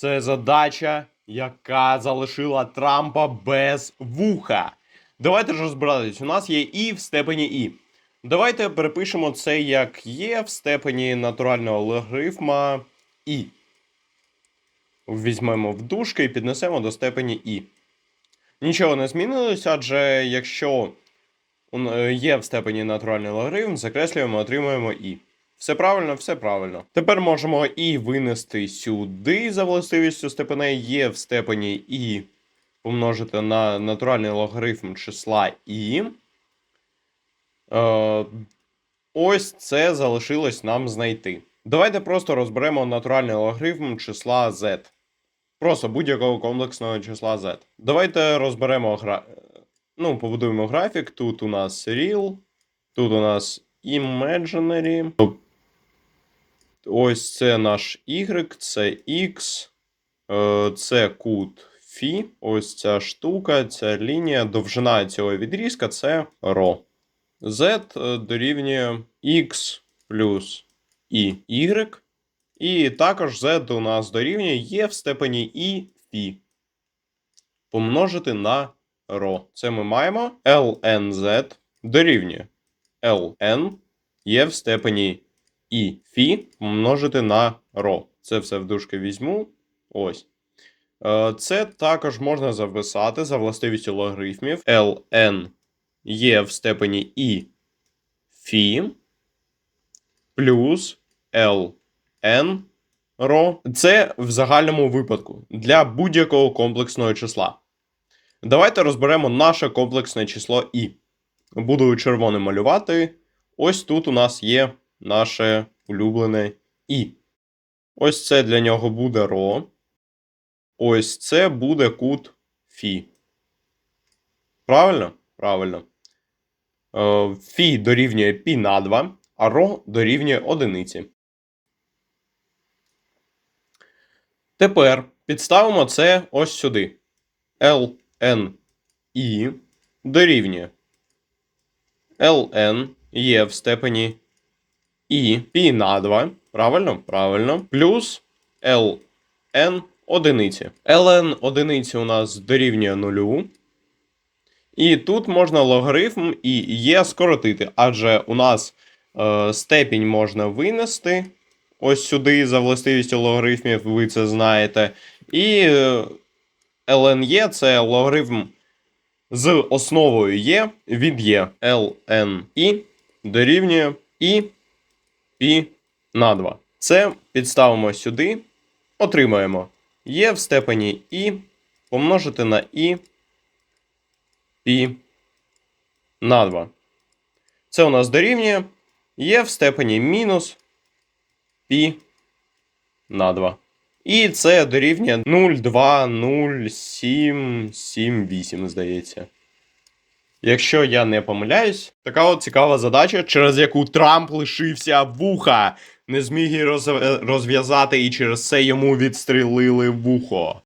Це задача, яка залишила Трампа без вуха. Давайте ж розбиратись. У нас є і в степені і. Давайте перепишемо це як є в степені натурального логарифма і. Візьмемо в дужки і піднесемо до степені і. Нічого не змінилось, адже якщо є в степені натуральний логарифм, закреслюємо, отримуємо і. Все правильно, все правильно. Тепер можемо і винести сюди за властивістю степеней є в степені і помножити на натуральний логарифм числа і. Е, ось це залишилось нам знайти. Давайте просто розберемо натуральний логарифм числа z. Просто будь-якого комплексного числа z. Давайте розберемо гра... Ну, побудуємо графік. Тут у нас real, тут у нас imaginary. Ось це наш y, це x, е, це кут фі. Ось ця штука, ця лінія, довжина цього відрізка це ρ. z е, дорівнює x плюс і y. І також z у нас дорівнює є в степені і фі. Помножити на ρ. Це ми маємо lnz дорівнює ln є в степені і фі помножити на ро. Це все в дужки візьму. Ось. Е, Це також можна записати за властивістю логарифмів. ln є в степені і фі плюс ln ро. Це в загальному випадку для будь-якого комплексного числа. Давайте розберемо наше комплексне число і. Буду червоним малювати. Ось тут у нас є наше улюблене І. Ось це для нього буде ро. Ось це буде кут Фі. Правильно? Правильно. Е, Фі дорівнює пі на 2, а ро дорівнює одиниці. Тепер підставимо це ось сюди. ln і дорівнює ln є в степені і пі на 2, правильно? Правильно. Плюс ln одиниці. ln одиниці у нас дорівнює нулю. І тут можна логарифм і є скоротити, адже у нас е, степінь можна винести ось сюди за властивістю логарифмів, ви це знаєте. І е, ln це логарифм з основою є від є ln і дорівнює і пі на 2. Це підставимо сюди, отримаємо є в степені і помножити на і пі на 2. Це у нас дорівнює є в степені мінус пі на 2. І це дорівнює 0,20778, здається. Якщо я не помиляюсь, така от цікава задача, через яку Трамп лишився вуха, не зміг її розв'язати, і через це йому відстрілили вухо.